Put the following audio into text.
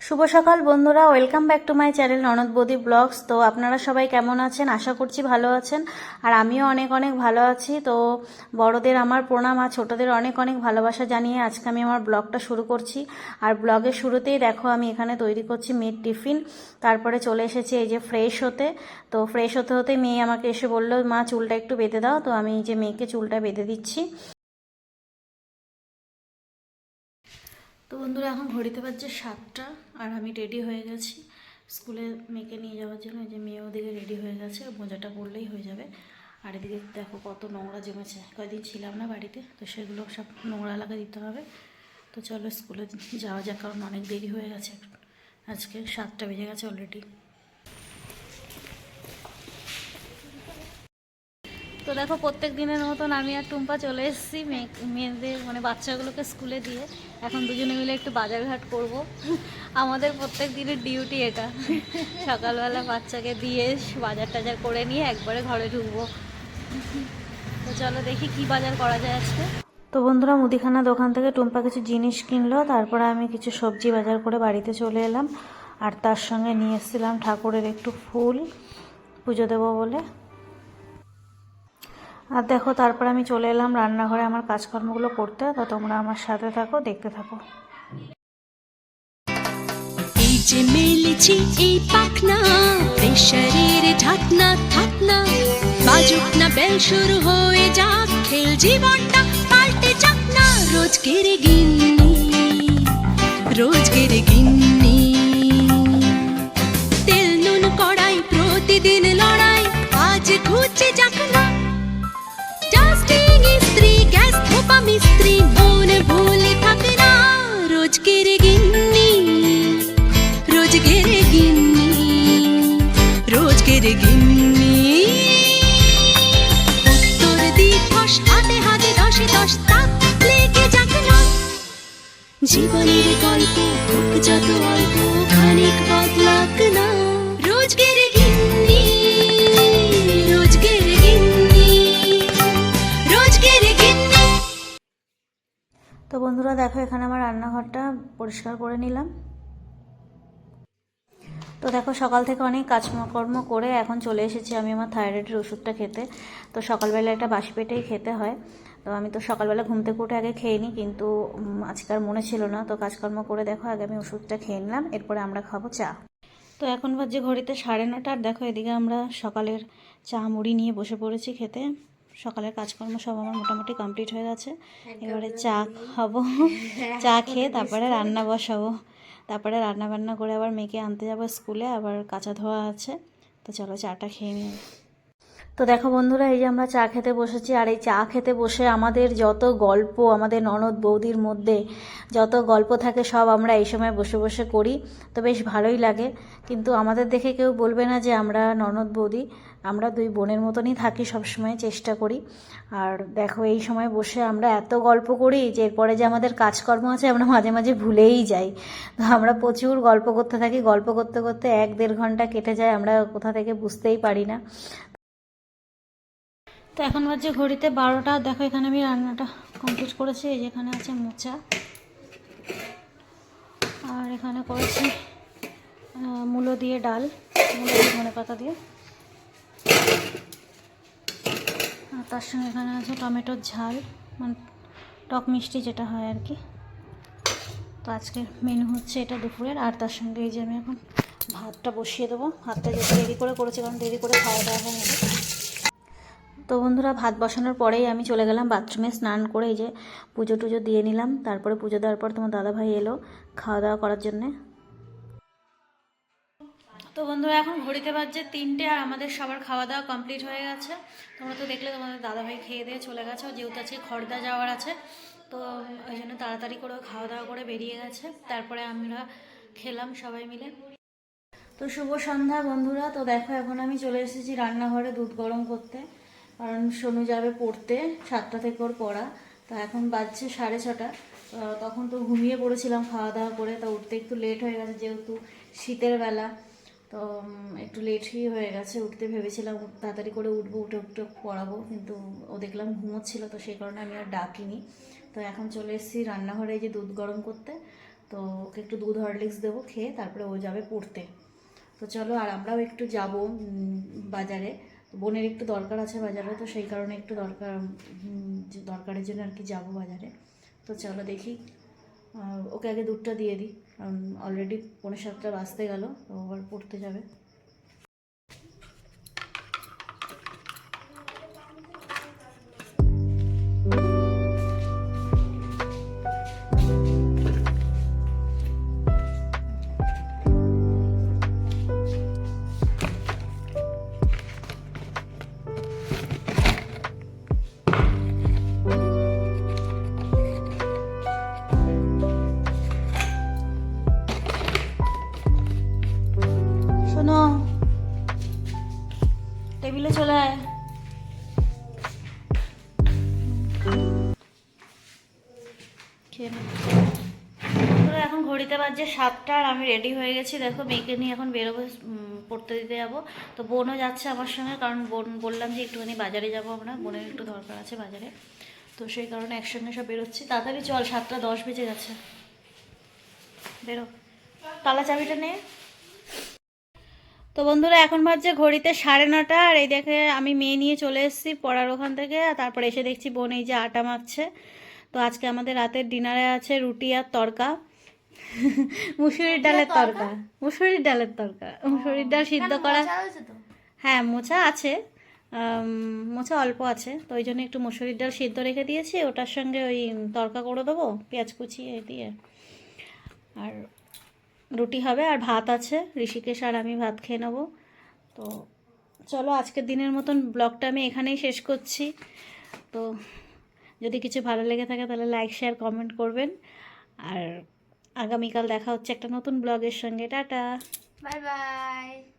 শুভ সকাল বন্ধুরা, welcome back to my channel ননদ বৌদি ব্লগস। তো আপনারা সবাই কেমন আছেন? আশা করছি ভালো আছেন। আর আমিও অনেক অনেক ভালো আছি। তো বড়দের আমার প্রণাম, আর ছোটদের অনেক অনেক ভালোবাসা জানিয়ে আজকে আমি আমার ব্লগটা শুরু করছি। আর ব্লগের শুরুতেই দেখো, আমি এখানে তৈরি করছি মেয়ের টিফিন তারপরে চলে এসেছি এই যে ফ্রেশ হতে। তো ফ্রেশ হতে হতে মেয়ে আমাকে এসে বলল, মা, চুলটা একটু বেঁধে দাও। তো আমি যে মেয়েকে চুলটা বেঁধে দিচ্ছি। তো বন্ধুরা, এখন ঘড়িতে বাজছে সাতটা আর আমি রেডি হয়ে গেছি। স্কুলে মেয়েকে নিয়ে যাওয়ার জন্য যে মেয়ে ওদিকে রেডি হয়ে গেছে মোজাটা পরলেই হয়ে যাবে। আর এদিকে দেখো কত নোংরা জমেছে কয়েকদিন ছিলাম না বাড়িতে, তো সেগুলো সব নোংরা লাগা দিতে হবে। তো চলো স্কুলে যাওয়া যাক, কারণ অনেক দেরি হয়ে গেছে। আজকে সাতটা বেজে গেছে অলরেডি তো দেখো, প্রত্যেক দিনের মতন আমি আর টুম্পা চলে এসেছি মেয়ে মেয়েদের মানে বাচ্চাগুলোকে স্কুলে দিয়ে। এখন দুজনে মিলে একটু বাজারঘাট করব। আমাদের প্রত্যেক দিনের ডিউটি এটা। সকালবেলা বাচ্চাকে দিয়ে বাজার টাজার করে নিয়ে একবারে ঘরে ঢুকবো। তো চলো দেখি কি বাজার করা যায় আজকে। তো বন্ধুরা মুদিখানা দোকান থেকে টুম্পা কিছু জিনিস কিনলো। তারপরে আমি কিছু সবজি বাজার করে বাড়িতে চলে এলাম। আর তার সঙ্গে নিয়ে এসেছিলাম ঠাকুরের একটু ফুল। পুজো দেবো বলে। আর দেখো, তারপর আমি চলে এলাম রান্নাঘরে আমার কাজকর্মগুলো করতে। তো তোমরা আমার সাথে থাকো, দেখতে থাকো। এই যে মেলেছি এই পাখনা, প্রেশারের ঢাকনা, থাকনা। বাজুক না বেল শুরু হয়ে যাক, খেল জীবনটা পাল্টে যাক না। রোজকের গিন্নি রোজকের গিন্নি। গিন্নি রোজকের গিন্নি রোজকের গিন্নি। উত্তর দিবস হাতে হাতে দশে দশ তাক লেগে যাক জীবনের গল্প যত অল্প, খানিক বদলাক না। রোজকের তো বন্ধুরা দেখো এখানে আমার রান্নাঘরটা পরিষ্কার করে নিলাম। তো দেখো সকাল থেকে অনেক কাজকর্ম করে এখন চলে এসেছি আমি আমার থাইরয়েডের ওষুধটা খেতে। তো সকালবেলা একটা বাসি পেটেই খেতে হয়। তো আমি তো সকালবেলা ঘুম থেকে উঠে আগে খেয়ে নিই কিন্তু উম, আজকে আর মনে ছিল না। তো কাজকর্ম করে দেখো আগে আমি ওষুধটা খেয়ে নিলাম এরপরে আমরা খাব চা। তো এখন বাজে ঘড়িতে সাড়ে নটা। আর দেখো এদিকে আমরা সকালের চা মুড়ি নিয়ে বসে পড়েছি খেতে। সকালের কাজকর্ম সব আমার মোটামুটি কমপ্লিট হয়ে গেছে। এবারে চা খাব চা খেয়ে তারপরে রান্না বসাবো। তারপরে রান্না বান্না করে আবার মেয়েকে আনতে যাব স্কুলে আবার কাঁচা ধোয়া আছে। তো চলো চাটা খেয়ে নিই। তো দেখো বন্ধুরা, এই যে আমরা চা খেতে বসেছি, আর এই চা খেতে বসে আমাদের যত গল্প আমাদের ননদ বৌদির মধ্যে যত গল্প থাকে সব আমরা এই সময় বসে বসে করি, তো বেশ ভালোই লাগে। কিন্তু আমাদের দেখে কেউ বলবে না যে আমরা ননদ বৌদি, আমরা দুই বোনের মতনই থাকি সব সময় চেষ্টা করি। আর দেখো এই সময় বসে আমরা এত গল্প করি যে এরপরে যে আমাদের কাজকর্ম আছে আমরা মাঝে মাঝে ভুলেই যাই। তো আমরা প্রচুর গল্প করতে থাকি, গল্প করতে করতে এক দেড় ঘণ্টা কেটে যায়, আমরা কোথা থেকে বুঝতেই পারি না। তো এখন বাজে ঘড়িতে বারোটা। দেখো, এখানে আমি রান্নাটা কমপ্লিট করেছি। এই যেখানে আছে মোচা। আর এখানে করেছি মূলো দিয়ে ডাল, মূলো দিয়ে ধনে পাতা দিয়ে। আর তার সঙ্গে এখানে আছে টমেটোর ঝাল মানে টক মিষ্টি যেটা হয় আর কি। তো আজকের মেনু হচ্ছে এটা দুপুরের। আর তার সঙ্গে এই যে আমি এখন ভাতটা বসিয়ে দেবো। ভাতটা যেটা দেরি করে করেছি, কারণ দেরি করে খাওয়া দাওয়া হয়ে তো বন্ধুরা, ভাত বসানোর পরেই আমি চলে গেলাম বাথরুমে, স্নান করে এই যে পুজো টুজো দিয়ে নিলাম। তারপরে পুজো দেওয়ার পর তোমার দাদাভাই এলো খাওয়া দাওয়া করার জন্যে। তো বন্ধুরা, এখন ঘড়িতে বাজছে তিনটে আর আমাদের সবার খাওয়া দাওয়া কমপ্লিট হয়ে গেছে। তোমরা তো দেখলে তোমাদের দাদাভাই খেয়ে দিয়ে চলে গেছে যেহেতু আজকে খড়দা যাওয়ার আছে, তো ওই জন্য তাড়াতাড়ি করে খাওয়া দাওয়া করে বেরিয়ে গেছে। তারপরে আমরা খেলাম সবাই মিলে। তো শুভ সন্ধ্যা বন্ধুরা, তো দেখো এখন আমি চলে এসেছি রান্নাঘরে দুধ গরম করতে। কারণ সোনু যাবে পড়তে, সাতটা থেকে ওর পড়া। তো এখন বাজছে সাড়ে ছটা। তখন তো ঘুমিয়ে পড়েছিলাম খাওয়া দাওয়া করে। তো উঠতে একটু লেট হয়ে গেছে যেহেতু শীতের বেলা। তো একটু লেটই হয়ে গেছে। উঠতে ভেবেছিলাম তাড়াতাড়ি করে উঠবো, উঠে উঠে পড়াবো। কিন্তু ও দেখলাম ঘুমোচ্ছিল, তো সেই কারণে আমি আর ডাকিনি। তো এখন চলে এসেছি রান্নাঘরে যে দুধ গরম করতে। তো ওকে একটু দুধ হরলিক্স দেবো, খেয়ে তারপরে ও যাবে পড়তে। তো চলো, আর আমরাও একটু যাব বাজারে। বোনের একটু দরকার আছে বাজারে, তো সেই কারণে একটু দরকার দরকারের জন্য আর কি যাব বাজারে। তো চলো দেখি। ওকে আগে দুধটা দিয়ে দিই। কারণ অলরেডি পৌনে সাতটা বাজতে গেল তো আবার পড়তে যাবে। শোনো। টেবিলে চলে আয়। এখন ঘড়িতে বাজছে সাতটা আর আমি রেডি হয়ে গেছি। দেখো মেয়েকে নিয়ে এখন বেরোবো পড়তে দিতে যাব। তো বোনও যাচ্ছে আমার সঙ্গে, কারণ বোন বললাম যে একটুখানি বাজারে যাব আমরা। বোনের একটু দরকার আছে বাজারে। তো সেই কারণে একসঙ্গে সব বেরোচ্ছি। তাড়াতাড়ি চল, সাতটা দশ বেজে গেছে। বেরো। তালা চাবিটা নে। তো বন্ধুরা এখন ভাবছে ঘড়িতে সাড়ে নটা আর এই দেখে আমি মেয়ে নিয়ে চলে এসেছি পড়ার ওখান থেকে আর তারপরে এসে দেখছি বোন এই যে আটা মাখছে। তো আজকে আমাদের রাতের ডিনারে আছে রুটি আর তরকা মুসুরির ডালের তরকা মুসুরির ডালের তরকা মুসুরির ডাল সিদ্ধ করা হ্যাঁ মোচা আছে। মোচা অল্প আছে। তো ওই জন্য একটু মুসুরির ডাল সিদ্ধ রেখে দিয়েছি। ওটার সঙ্গে ওই তরকা করে দেবো পেঁয়াজ কুচি এ দিয়ে। আর রুটি হবে আর ভাত আছে। ঋষিকেশ আর আমি ভাত খেয়ে নেব। তো চলো আজকের দিনের মতন ব্লগটা আমি এখানেই শেষ করছি। তো যদি কিছু ভালো লেগে থাকে তাহলে লাইক শেয়ার কমেন্ট করবেন। আর আগামীকাল দেখা হচ্ছে একটা নতুন ব্লগের সঙ্গে। টাটা। Bye bye